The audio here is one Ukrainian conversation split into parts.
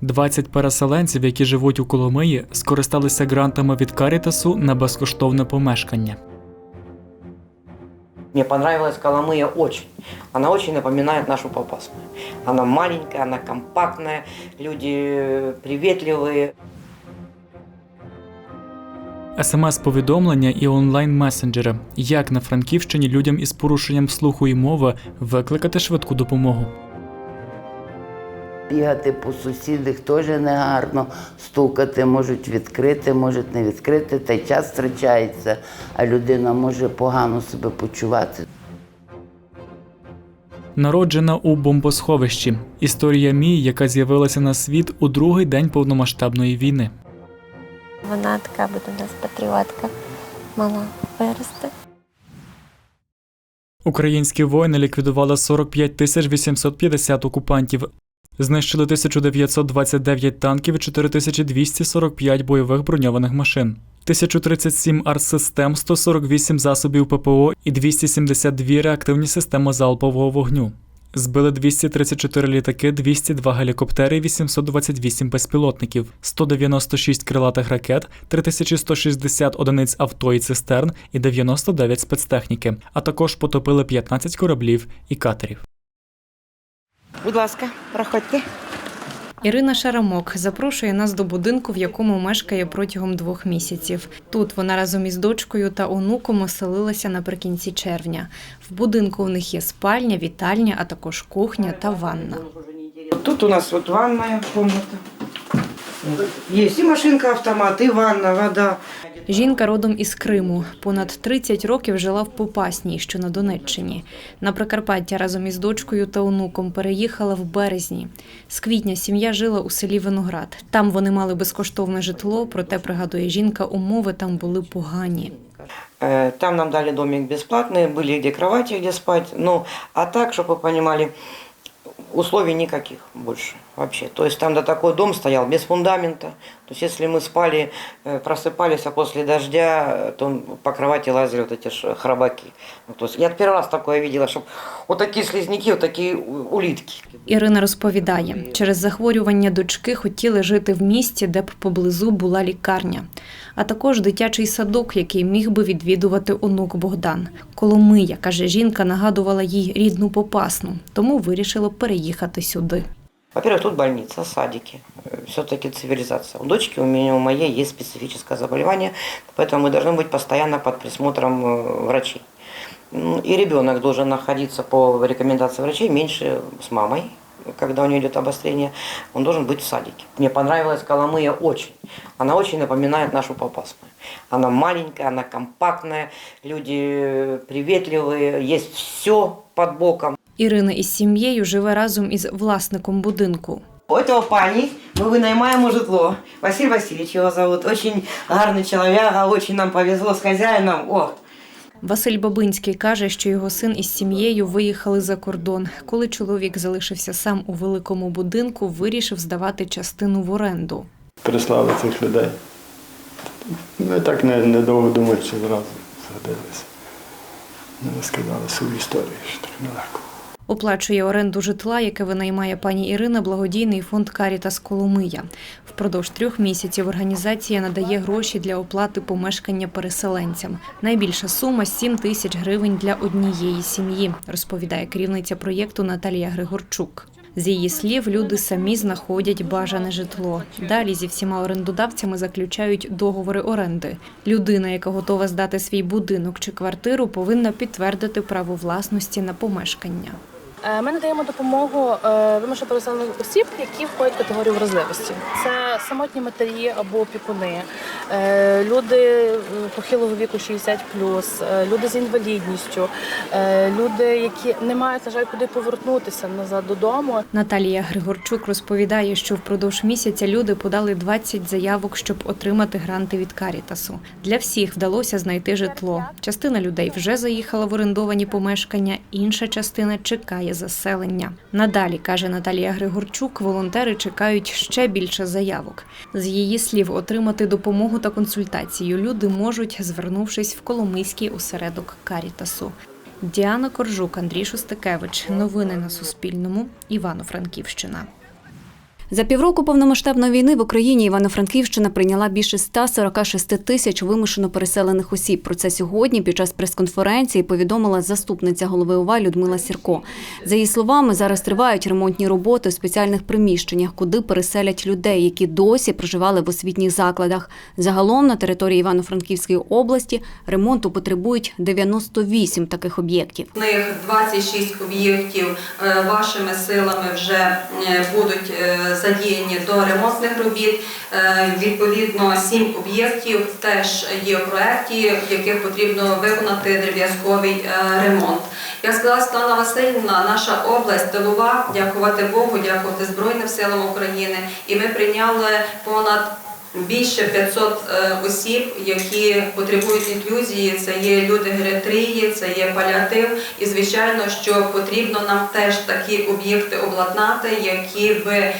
20 переселенців, які живуть у Коломиї, скористалися грантами від Карітасу на безкоштовне помешкання. Мне понравилась Коломыя очень. Она очень напоминает нашу Попасную. Она маленькая, она компактная, люди э, приветливые. СМС-повідомлення і онлайн-месенджери. Як на Франківщині людям із порушенням слуху і мови викликати швидку допомогу. Бігати по сусідах теж негарно, стукати можуть відкрити, можуть не відкрити, та й час втрачається, а людина може погано себе почувати. Народжена у бомбосховищі. Історія Мії, яка з'явилася на світ у другий день повномасштабної війни. Вона така буде у нас патріотка. Мала виросте. Українські воїни ліквідували 45 тисяч 850 окупантів. Знищили 1929 танків і 4245 бойових броньованих машин, 1037 артсистем, 148 засобів ППО і 272 реактивні системи залпового вогню. Збили 234 літаки, 202 гелікоптери, 828 безпілотників, 196 крилатих ракет, 3160 одиниць авто і цистерн і 99 спецтехніки, а також потопили 15 кораблів і катерів. Будь ласка, проходьте. Ірина Шарамок запрошує нас до будинку, в якому мешкає протягом двох місяців. Тут вона разом із дочкою та онуком оселилася наприкінці червня. В будинку у них є спальня, вітальня, а також кухня та ванна. Тут у нас вот ванна комната. Есть и машинка автомат, и ванна, вода. Жінка родом із Криму. Понад 30 років жила в Попасній, що на Донеччині. На Прикарпаття разом із дочкою та онуком переїхала в березні. З квітня сім'я жила у селі Виноград. Там вони мали безкоштовне житло, проте пригадує жінка, умови там були погані. Э, Там нам дали домик бесплатный, были где кровати, где спать. Ну, а так, чтобы вы понимали, условий никаких больше вообще. То есть там до такой дом стоял без фундамента. То есть если мы спали, э, просыпались, а после дождя, э, то по кровати лазили вот эти ж храбаки. Ну, то есть я первый раз такое видела, чтобы вот такие слизняки, вот такие у- улитки. Ірина розповідає, через захворювання дочки хотіли жити в місті, де б поблизу була лікарня, а також дитячий садок, який міг би відвідувати онук Богдан. Коломия, каже жінка, нагадувала їй рідну попасну, тому вирішила переїхати сюди. Во-первых, тут больница, садики. Все-таки цивилизация. У дочки, у меня, у моей есть специфическое заболевание, поэтому мы должны быть постоянно под присмотром э, врачей. Ну, И ребенок должен находиться по рекомендации врачей меньше с мамой, когда у нее идет обострение, он должен быть в садике. Мне понравилась Коломыя очень. Она очень напоминает нашу Попасную. Она маленькая, она компактная, люди э, приветливые, есть все под боком. Ірина із сім'єю живе разом із власником будинку. У этого пани мы вынаймаем житло. Василий Васильевич его зовут. Очень гарный человек, очень нам повезло с хозяином. О, Василь Бабинський каже, що його син із сім'єю виїхали за кордон. Коли чоловік залишився сам у великому будинку, вирішив здавати частину в оренду. прислали цих людей. Ми так не, недовго думаючи зразу згодилися. Ну, Розказали свою історію, що так нелегко. Оплачує оренду житла, яке винаймає пані Ірина, благодійний фонд Карітас Коломия. Впродовж трьох місяців організація надає гроші для оплати помешкання переселенцям. Найбільша сума 7 тисяч гривень для однієї сім'ї, розповідає керівниця проєкту Наталія Григорчук. З її слів, люди самі знаходять бажане житло. Далі зі всіма орендодавцями заключають договори оренди. Людина, яка готова здати свій будинок чи квартиру, повинна підтвердити право власності на помешкання. Е, Ми надаємо допомогу е, вимушено переселених осіб, які входять в категорію вразливості. Це самотні матері або опікуни, е, люди похилого віку 60 е, люди з інвалідністю, люди, які не мають, на жаль, куди повернутися назад додому. Наталія Григорчук розповідає, що впродовж місяця люди подали 20 заявок, щоб отримати гранти від Карітасу. Для всіх вдалося знайти житло. Частина людей вже заїхала в орендовані помешкання, інша частина чекає заселення. Надалі каже Наталія Григорчук, волонтери чекають ще більше заявок. З її слів, отримати допомогу та консультацію люди можуть, звернувшись в Коломийський осередок Карітасу. Діана Коржук, Андрій Шостакевич. Новини на Суспільному. Івано-Франківщина. За півроку повномасштабної війни в Україні Івано-Франківщина прийняла більше 146 тисяч вимушено переселених осіб. Про це сьогодні під час прес-конференції повідомила заступниця голови ОВА Людмила Сірко. За її словами, зараз тривають ремонтні роботи у спеціальних приміщеннях, куди переселять людей, які досі проживали в освітніх закладах. Загалом на території Івано-Франківської області ремонту потребують 98 таких об'єктів. З них 26 об'єктів е, вашими силами вже е, будуть е, задіяні до ремонтних робіт. Е, Відповідно, 7 об'єктів теж є в в яких потрібно виконати дріб'язковий е, ремонт. Як сказала Світлана Васильівна, наша область тилова, дякувати Богу, дякувати Збройним силам України. І ми прийняли понад Більше 500 е, осіб, які потребують інклюзії, це є люди геріатрії, це є паліатив. І звичайно, що потрібно нам теж такі об'єкти обладнати, які би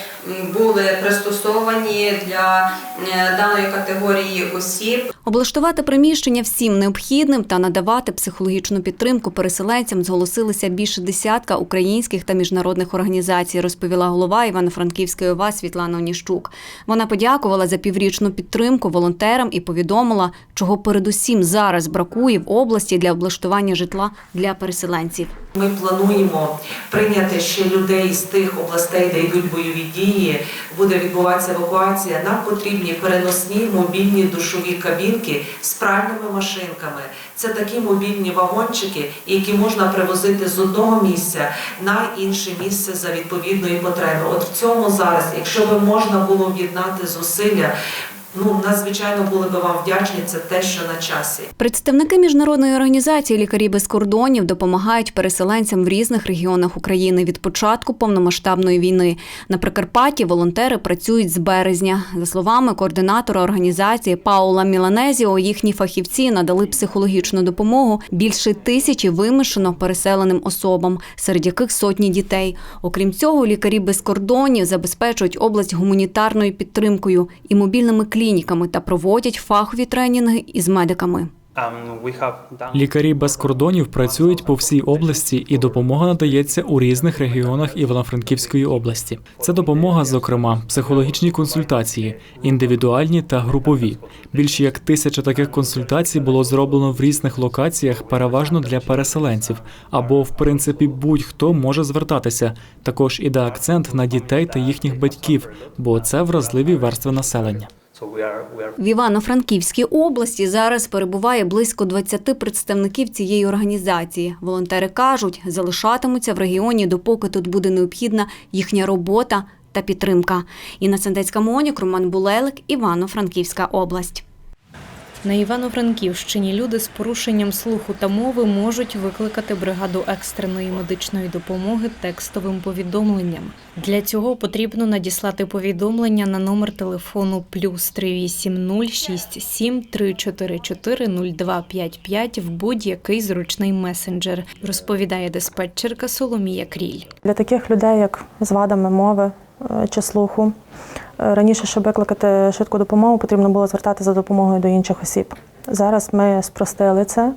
були пристосовані для е, даної категорії осіб. Облаштувати приміщення всім необхідним та надавати психологічну підтримку переселенцям зголосилися більше десятка українських та міжнародних організацій, розповіла голова Івано-Франківської ОВА Світлана Оніщук. Вона подякувала за піврічну підтримку волонтерам і повідомила, чого передусім зараз бракує в області для облаштування житла для переселенців. Ми плануємо прийняти ще людей з тих областей, де йдуть бойові дії. Буде відбуватися евакуація. Нам потрібні переносні мобільні душові кабінки з пральними машинками. Це такі мобільні вагончики, які можна привозити з одного місця на інше місце за відповідної потреби. От в цьому зараз, якщо би можна було об'єднати зусилля, ну надзвичайно були би вам вдячні. Це те, що на часі. Представники міжнародної організації Лікарі без кордонів допомагають переселенцям в різних регіонах України від початку повномасштабної війни. На Прикарпатті волонтери працюють з березня. За словами координатора організації Паула Міланезіо, їхні фахівці надали психологічну допомогу більше тисячі вимушено переселеним особам, серед яких сотні дітей. Окрім цього, лікарі без кордонів забезпечують область гуманітарною підтримкою і мобільними клініками та проводять фахові тренінги із медиками. Лікарі без кордонів працюють по всій області, і допомога надається у різних регіонах Івано-Франківської області. Це допомога, зокрема, психологічні консультації, індивідуальні та групові. Більше як тисяча таких консультацій було зроблено в різних локаціях, переважно для переселенців, або в принципі будь-хто може звертатися. Також іде акцент на дітей та їхніх батьків, бо це вразливі верстви населення. В Івано-Франківській області зараз перебуває близько 20 представників цієї організації. Волонтери кажуть, залишатимуться в регіоні, допоки тут буде необхідна їхня робота та підтримка. Інна Сендецька Монік, Роман Булелик, Івано-Франківська область. На Івано-Франківщині люди з порушенням слуху та мови можуть викликати бригаду екстреної медичної допомоги текстовим повідомленням. Для цього потрібно надіслати повідомлення на номер телефону плюс 38067 344 0255 в будь-який зручний месенджер, розповідає диспетчерка Соломія Кріль. Для таких людей, як з вадами мови чи слуху, е, раніше, щоб викликати швидку допомогу, потрібно було звертатися за допомогою до інших осіб. Зараз ми спростили це,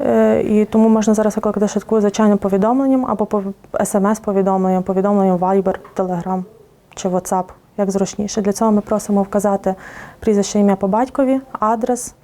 е, і тому можна зараз викликати швидку звичайним повідомленням або по смс-повідомленням, повідомленням Viber, Telegram чи WhatsApp, як зручніше. Для цього ми просимо вказати прізвище ім'я по батькові, адрес,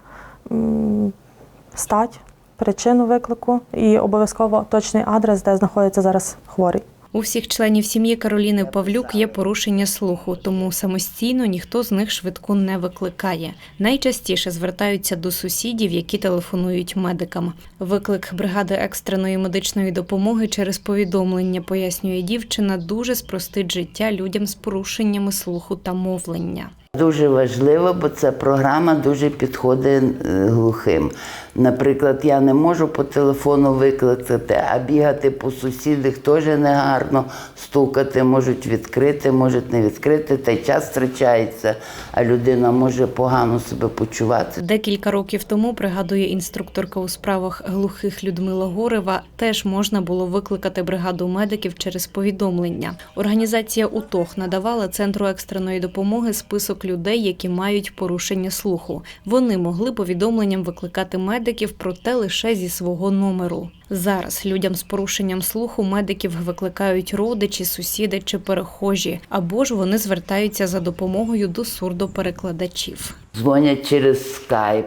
стать, причину виклику і обов'язково точний адрес, де знаходиться зараз хворий. У всіх членів сім'ї Кароліни Павлюк є порушення слуху, тому самостійно ніхто з них швидку не викликає. Найчастіше звертаються до сусідів, які телефонують медикам. Виклик бригади екстреної медичної допомоги через повідомлення, пояснює дівчина, дуже спростить життя людям з порушеннями слуху та мовлення. Дуже важливо, бо ця програма дуже підходить е, глухим. Наприклад, я не можу по телефону викликати, а бігати по сусідах теж негарно, стукати, можуть відкрити, можуть не відкрити, та й час втрачається, а людина може погано себе почувати. Декілька років тому, пригадує інструкторка у справах глухих Людмила Горева, теж можна було викликати бригаду медиків через повідомлення. Організація УТОХ надавала центру екстреної допомоги список людей, які мають порушення слуху. Вони могли повідомленням викликати медиків медиків, проте лише зі свого номеру. Зараз людям з порушенням слуху медиків викликають родичі, сусіди чи перехожі, або ж вони звертаються за допомогою до сурдоперекладачів. Дзвонять через скайп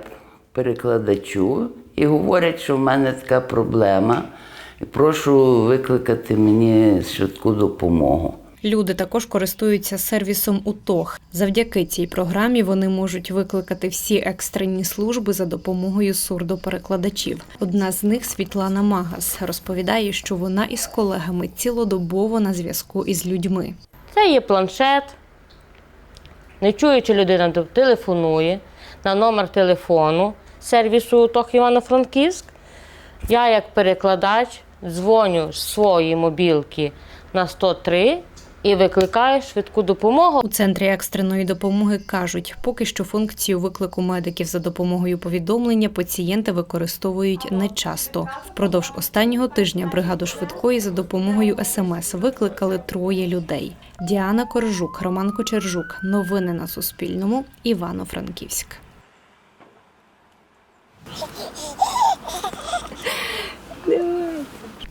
перекладачу і говорять, що в мене така проблема, і прошу викликати мені швидку допомогу. Люди також користуються сервісом УТОГ. Завдяки цій програмі вони можуть викликати всі екстрені служби за допомогою сурдоперекладачів. Одна з них Світлана Магас розповідає, що вона із колегами цілодобово на зв'язку із людьми. Це є планшет. Не чуючи людина телефонує на номер телефону сервісу ТОХ Івано-Франківськ. Я, як перекладач, дзвоню з своєї мобілки на 103 і викликаю швидку допомогу. У центрі екстреної допомоги кажуть, поки що функцію виклику медиків за допомогою повідомлення пацієнти використовують нечасто. Впродовж останнього тижня бригаду швидкої за допомогою СМС викликали троє людей: Діана Коржук, Роман Кочержук. Новини на Суспільному. Івано-Франківськ.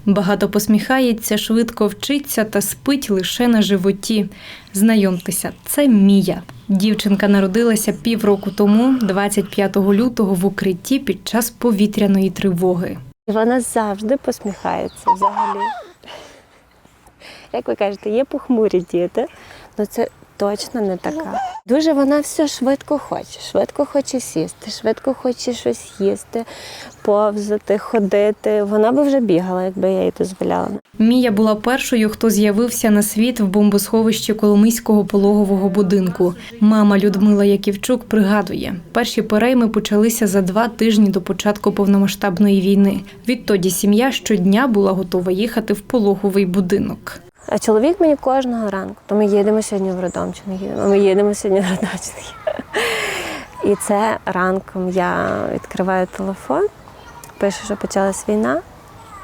Багато посміхається, швидко вчиться та спить лише на животі. Знайомтеся, це Мія. Дівчинка народилася півроку тому, 25 лютого, в укритті під час повітряної тривоги. Вона завжди посміхається взагалі. Як ви кажете, є похмурі діти, але це точно не така. Дуже вона все швидко хоче. Швидко хоче сісти, швидко хоче щось їсти, повзати, ходити. Вона би вже бігала, якби я їй дозволяла. Мія була першою, хто з'явився на світ в бомбосховищі Коломийського пологового будинку. Мама Людмила Яківчук пригадує, перші перейми почалися за два тижні до початку повномасштабної війни. Відтоді сім'я щодня була готова їхати в пологовий будинок. А чоловік мені кожного ранку, то ми їдемо сьогодні в роддом чи не їдемо, ми їдемо сьогодні в роддом чи не їдемо. І це ранком я відкриваю телефон, пише, що почалась війна,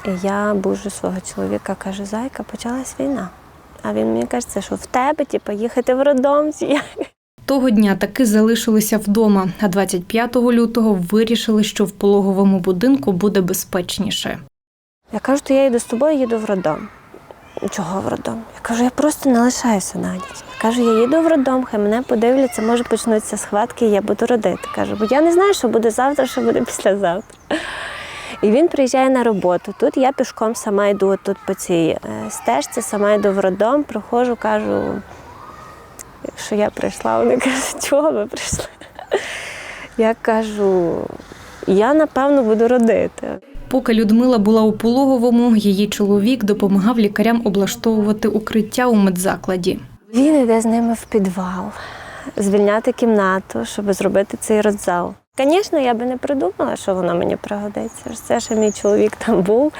і я бужу свого чоловіка, кажу, зайка, почалась війна. А він мені каже, це що в тебе, типу, їхати в як? Того дня таки залишилися вдома, а 25 лютого вирішили, що в пологовому будинку буде безпечніше. Я кажу, то я йду з тобою, їду в роддом. Чого в роддом? Я кажу, я просто не лишаюся на ніч. Я кажу, я їду в роддом, хай мене подивляться, може почнуться схватки, і я буду родити. Кажу, бо я не знаю, що буде завтра, що буде післязавтра. І він приїжджає на роботу. Тут я пішком сама йду тут по цій е, стежці, сама йду в роддом, проходжу, кажу, що я прийшла. Вони кажуть, чого ви прийшли? Я кажу, я напевно буду родити. Поки Людмила була у пологовому, її чоловік допомагав лікарям облаштовувати укриття у медзакладі. Він йде з ними в підвал, звільняти кімнату, щоб зробити цей родзал. Звісно, я би не придумала, що воно мені пригодиться. Це ще мій чоловік там був,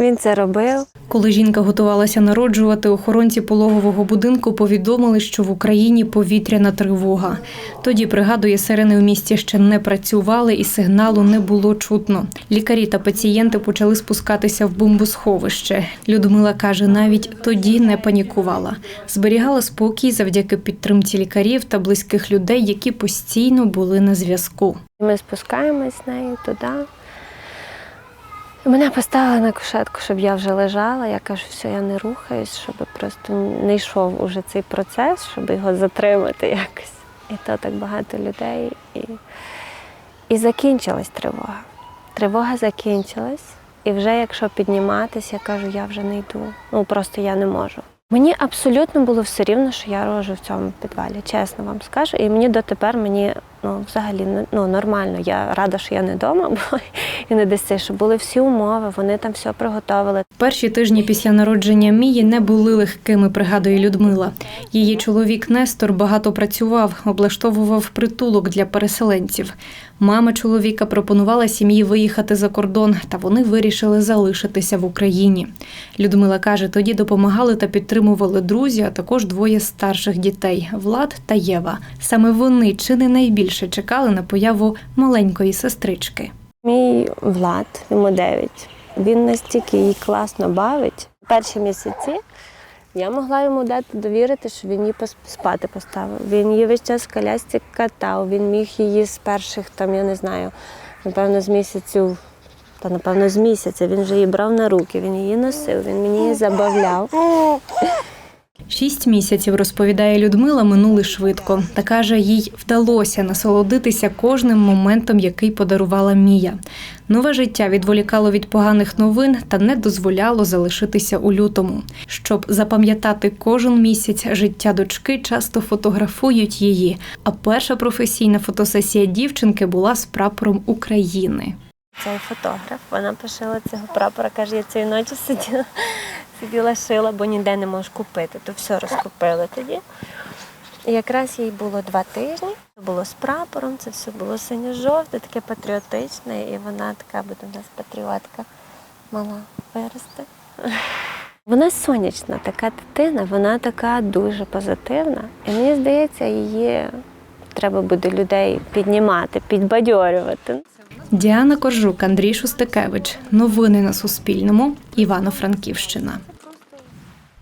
він це робив. Коли жінка готувалася народжувати, охоронці пологового будинку повідомили, що в Україні повітряна тривога. Тоді, пригадує, сирени в місті ще не працювали і сигналу не було чутно. Лікарі та пацієнти почали спускатися в бомбосховище. Людмила каже, навіть тоді не панікувала. Зберігала спокій завдяки підтримці лікарів та близьких людей, які постійно були на зв'язку. Ми спускаємось з нею туди. Мене поставили на кушетку, щоб я вже лежала. Я кажу, все, я не рухаюсь, щоб просто не йшов уже цей процес, щоб його затримати якось. І то так багато людей. І, і закінчилась тривога. Тривога закінчилась. І вже якщо підніматись, я кажу, я вже не йду. Ну просто я не можу. Мені абсолютно було все рівно, що я рожу в цьому підвалі, чесно вам скажу. І мені дотепер мені ну, взагалі ну, нормально. Я рада, що я не вдома була і не десь що були всі умови, вони там все приготовили. Перші тижні після народження Мії не були легкими, пригадує Людмила. Її чоловік Нестор багато працював, облаштовував притулок для переселенців. Мама чоловіка пропонувала сім'ї виїхати за кордон, та вони вирішили залишитися в Україні. Людмила каже, тоді допомагали та підтримували друзі, а також двоє старших дітей Влад та Єва. Саме вони чи не найбільше чекали на появу маленької сестрички. Мій Влад, йому 9, він настільки її класно бавить. Перші місяці я могла йому дати довірити, що він її спати поставив. Він її весь час колясці катав, він міг її з перших, там, я не знаю, напевно, з місяцю, та напевно, з місяця він вже її брав на руки, він її носив, він мені її забавляв. Шість місяців, розповідає Людмила, минули швидко. Та каже, їй вдалося насолодитися кожним моментом, який подарувала Мія. Нове життя відволікало від поганих новин та не дозволяло залишитися у лютому. Щоб запам'ятати кожен місяць життя дочки, часто фотографують її. А перша професійна фотосесія дівчинки була з прапором України. Цей фотограф, вона пошила цього прапора, каже, я цієї ночі сиділа, сиділа шила, бо ніде не можеш купити, то все розкупили тоді. І якраз їй було два тижні, це було з прапором, це все було синьо-жовте, таке патріотичне, і вона така буде у нас патріотка мала вирости. Вона сонячна, така дитина, вона така дуже позитивна. І мені здається, її треба буде людей піднімати, підбадьорювати. Діана Коржук, Андрій Шустикевич. Новини на Суспільному. Івано-Франківщина.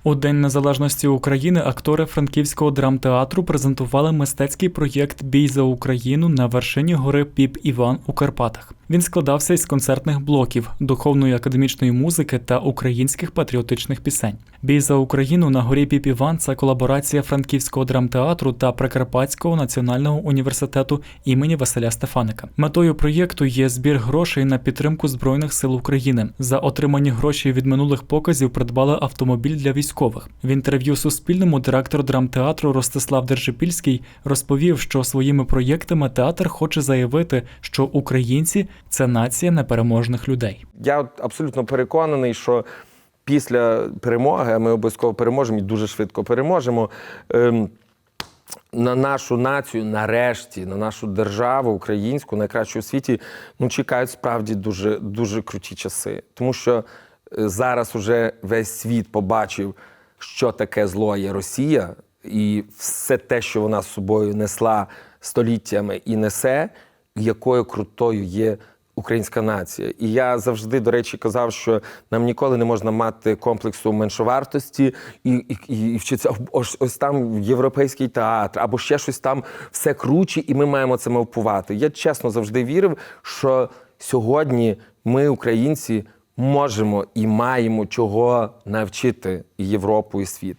У День Незалежності України актори Франківського драмтеатру презентували мистецький проєкт Бій за Україну на вершині гори Піп Іван у Карпатах. Він складався із концертних блоків, духовної академічної музики та українських патріотичних пісень. Бій за Україну на горі Піп Іван це колаборація Франківського драмтеатру та Прикарпатського національного університету імені Василя Стефаника. Метою проєкту є збір грошей на підтримку збройних сил України. За отримані гроші від минулих показів придбали автомобіль для військових. В інтерв'ю Суспільному директор драмтеатру Ростислав Держипільський розповів, що своїми проєктами театр хоче заявити, що українці це нація непереможних людей. Я абсолютно переконаний, що після перемоги, ми обов'язково переможемо і дуже швидко переможемо. ем, На нашу націю, нарешті, на нашу державу українську, найкращу у світі, ну чекають справді дуже, дуже круті часи. Тому що зараз уже весь світ побачив, що таке зло є Росія, і все те, що вона з собою несла століттями і несе, якою крутою є українська нація. І я завжди, до речі, казав, що нам ніколи не можна мати комплексу меншовартості і, і, і, і вчитися ось, ось там європейський театр, або ще щось там все круче, і ми маємо це мавпувати. Я чесно завжди вірив, що сьогодні ми, українці, можемо і маємо чого навчити Європу і світ.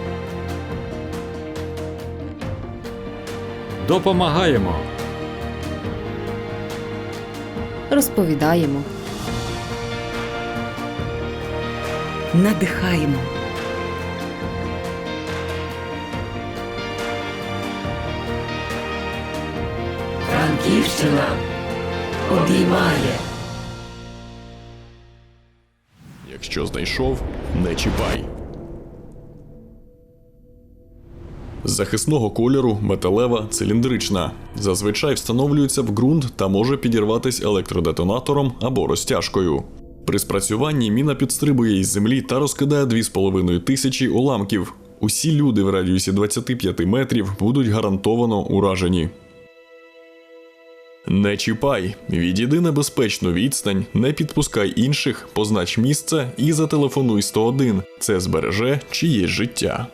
Допомагаємо. розповідаємо, надихаємо. Франківщина обіймає. Якщо знайшов, не чіпай. Захисного кольору металева циліндрична. Зазвичай встановлюється в ґрунт та може підірватись електродетонатором або розтяжкою. При спрацюванні міна підстрибує із землі та розкидає 2,5 тисячі уламків. Усі люди в радіусі 25 метрів будуть гарантовано уражені. Не чіпай, відійди на безпечну відстань, не підпускай інших, познач місце і зателефонуй 101. Це збереже чиєсь життя.